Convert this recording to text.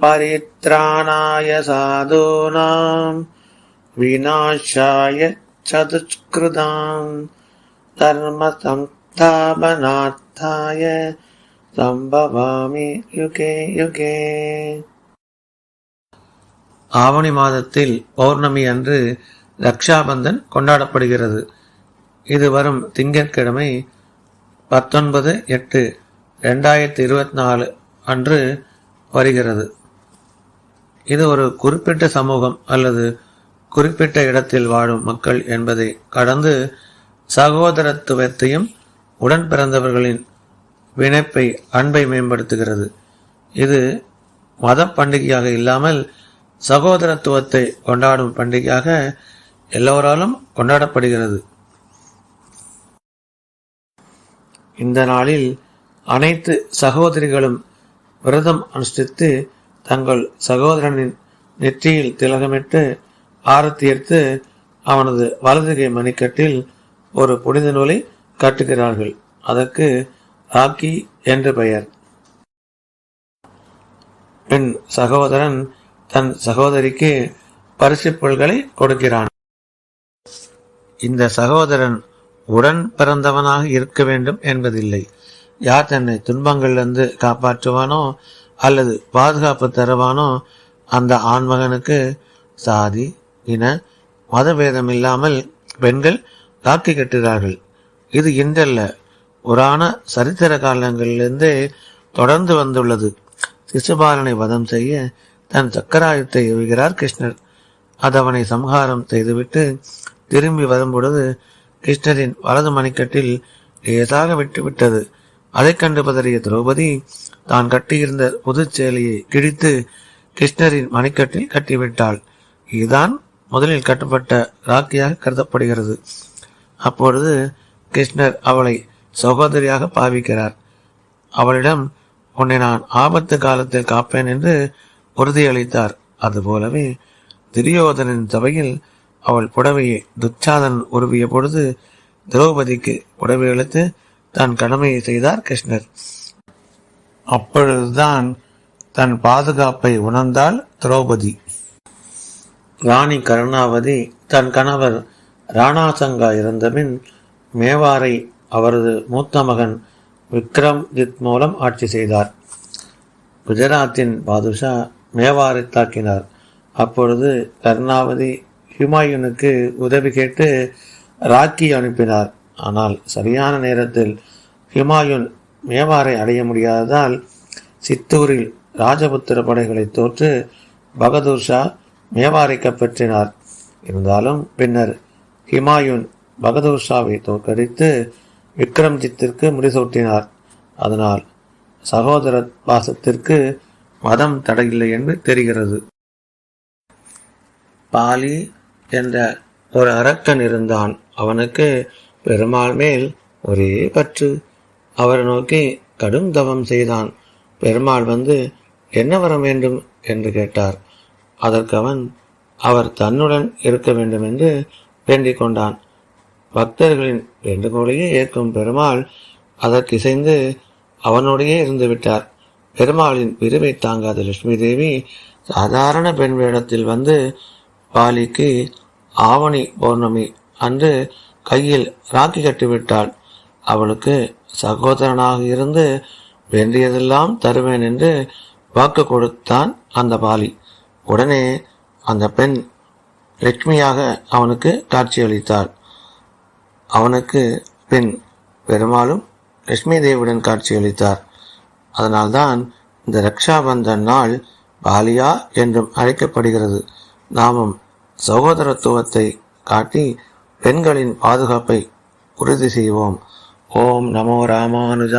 परित्राणाय साधूनां विनाशाय चतुष्कृतां धर्मसंस्थापनार्थाय சம்பவாமி UK UK ஆவணி மாதத்தில் பௌர்ணமி அன்று ரக்ஷாபந்தன் கொண்டாடப்படுகிறது இது வரும் திங்கட்கிழமை பத்தொன்பது எட்டு ரெண்டாயிரத்தி இருபத்தி நாலு அன்று வருகிறது இது ஒரு குறிப்பிட்ட சமூகம் அல்லது குறிப்பிட்ட இடத்தில் வாழும் மக்கள் என்பதை கடந்து சகோதரத்துவத்தையும் உடன் பிறந்தவர்களின் வினைப்பை அன்பை மேம்படுத்துகிறது. இது மத பண்டிகையாக இல்லாமல் சகோதரத்துவத்தை கொண்டாடும் பண்டிகையாக எல்லோராலும் கொண்டாடப்படுகிறது. இந்த நாளில் அனைத்து சகோதரிகளும் விரதம் அனுஷ்டித்து தங்கள் சகோதரனின் நெற்றியில் திலகமிட்டு ஆரத்தி எடுத்து அவனது வலதுகை மணிக்கட்டில் ஒரு புனித நூலை கட்டுகிறார்கள். அதற்கு ராக்கி என்று பெயர். பின் சகோதரன் தன் சகோதரிக்கு பரிசு பொருள்களை கொடுக்கிறான். இந்த சகோதரன் உடன் பிறந்தவனாக இருக்க வேண்டும் என்பதில்லை. யார் தன்னை துன்பங்களிலிருந்து காப்பாற்றுவானோ அல்லது பாதுகாப்பு தருவானோ அந்த ஆண்மகனுக்கு சாதி இன மதபேதம் இல்லாமல் பெண்கள் தாக்கி கட்டுகிறார்கள். இது இன்றல்ல. புராண சரித்திர காலங்களிலிருந்தே தொடர்ந்து வந்துள்ளது. சிசுபாலனை வதம் செய்ய தன் சக்கராயுத்தை எவுகிறார் கிருஷ்ணர். அது அவனை சம்ஹாரம் செய்துவிட்டு திரும்பி வரும்பொழுது கிருஷ்ணரின் வலது மணிக்கட்டில் லேசாக விட்டுவிட்டது. அதைக் கண்டு பதறிய திரௌபதி தான் கட்டியிருந்த புதுச்சேலையை கிழித்து கிருஷ்ணரின் மணிக்கட்டில் கட்டிவிட்டாள். இதுதான் முதலில் கட்டப்பட்ட ராக்கியாக கருதப்படுகிறது. அப்பொழுது கிருஷ்ணர் அவளை சகோதரியாக பாவிக்கிறார். அவளிடம் உன்னை நான் ஆபத்து காலத்தில் காப்பேன் என்று உறுதியளித்தார். அதுபோலவே துரியோதனின் சபையில் அவள் புடவையை துச்சாதன் உருவிய பொழுது திரௌபதிக்கு புடவை அளித்து தன் கடமையை செய்தார் கிருஷ்ணர். அப்பொழுதுதான் தன் பாதுகாப்பை உணர்ந்தாள் திரௌபதி. ராணி கருணாவதி தன் கணவர் ராணாசங்கா இறந்தபின் மேவாரை அவரது மூத்த மகன் விக்ரம்ஜித் மூலம் ஆட்சி செய்தார். குஜராத்தின் பாதுஷா மேவாரை தாக்கினார். அப்பொழுது கருணாவதி ஹுமாயூனுக்கு உதவி கேட்டு ராக்கி அனுப்பினார். ஆனால் சரியான நேரத்தில் ஹிமாயுன் மேவாரை அடைய முடியாததால் சித்தூரில் ராஜபுத்திர படைகளை தோற்று பகதூர் ஷா மேவாரை கைப்பற்றினார். இருந்தாலும் பின்னர் ஹிமாயுன் பகதூர் ஷாவை தோற்கடித்து விக்ரம்ஜித்திற்கு முடிசூட்டினார். அதனால் சகோதர பாசத்திற்கு மதம் தடையில்லை என்று தெரிகிறது. பாலி என்ற ஒரு அரக்கன் இருந்தான். அவனுக்கு பெருமாள் மேல் ஒரே பற்று. அவரை நோக்கி கடும் தவம் செய்தான். பெருமாள் வந்து என்ன வர வேண்டும்? என்று கேட்டார். அதற்கு அவன் அவர் தன்னுடன் இருக்க வேண்டும் என்று வேண்டிக் கொண்டான். பக்தர்களின் வேண்டுகோளையே ஏற்கும் பெருமாள் அதற்கிசைந்து அவனுடையே இருந்து விட்டார். பெருமாளின் பிரிவை தாங்காத லட்சுமி தேவி சாதாரண பெண் வேடத்தில் வந்து பாலிக்கு ஆவணி பௌர்ணமி அன்று கையில் ராக்கி கட்டிவிட்டாள். அவளுக்கு சகோதரனாக இருந்து வேண்டியதெல்லாம் தருவேன் என்று வாக்கு கொடுத்தான் அந்த பாலி. உடனே அந்த பெண் லட்சுமியாக அவனுக்கு காட்சியளித்தாள் அவனுக்கு பின் பெருமாளும் லட்சுமி தேவியுடன் காட்சியளித்தார் அதனால்தான் இந்த ரக்ஷாபந்தன் நாள் பாலியா என்றும் அழைக்கப்படுகிறது. நாமும் சகோதரத்துவத்தை காட்டி பெண்களின் பாதுகாப்பை உறுதி செய்வோம். ஓம் நமோ ராமானுஜா